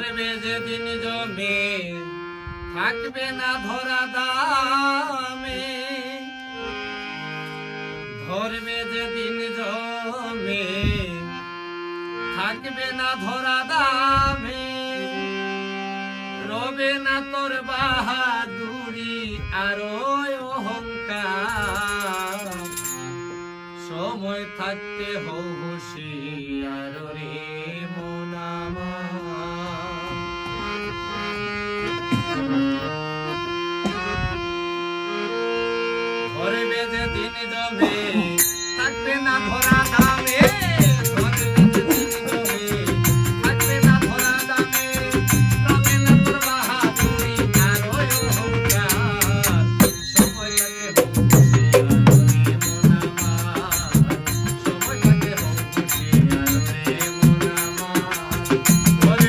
ধরবে যেদিন জমে, থাকবে না ধরা দামে। ধরবে যে দিন জমে, থাকবে না ধরা দামে। রবে না তোর বাহাদুরি আর অহংকার। সময় থাকতে হয় What?